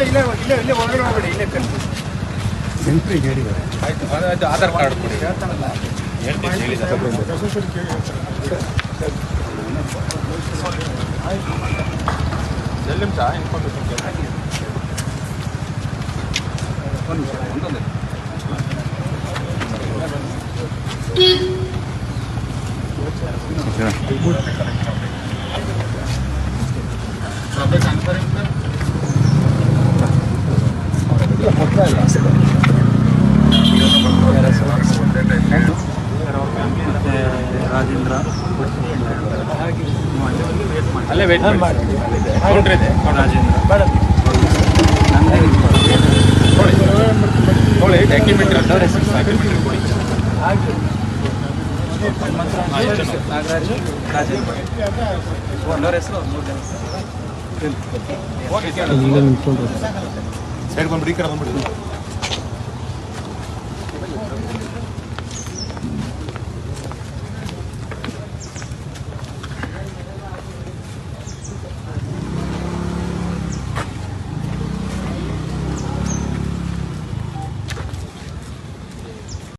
ಇಲ್ಲೇ ಇಲ್ಲೇ ಒಳಗಡೆ ಹೋಗ್ಬೇಡಿ ಇಲ್ಲೇ ಕಲ್ಸಿ ಎಂಟ್ರಿ ಹೇಳಿದ್ದಾರೆ ಆಯ್ತು ಅದು- ಆಧಾರ್ ಕಾರ್ಡ್ ಕೊಡಿ. ಹೇಳ್ತೀನಿ ಹೇಳಿದ್ದಾರೆ ಎರಡು ನಿಮಿಷ ಇನ್ಫಾರ್ಮೇಷನ್ ಒಂದು ನಿಮಿಷ ಒಂದೊಂದೇ ರಾಜೇಂದ್ರ ಅಲ್ಲೇ ವೇಟ್ ಮಾಡಿ. ಕೌಂಟ್ರ್ ಇದೆ. ರಾಜೇಂದ್ರ. ನೋಡಿ ನೋಡಿ ಡಾಕ್ಯುಮೆಂಟ್ ಅವ್ರ ಹೆಸರು ಡಾಕ್ಯುಮೆಂಟ್ ಕೊಡಿ ನಾಗರಾಜ್ ರಾಜೇಂದ್ರ. ಒಂದವ್ರ ಹೆಸರು, ಮೂರು ಜನ. ಹೋಗಿ సైడ్ కొంచెం రీకర్ కొంచెం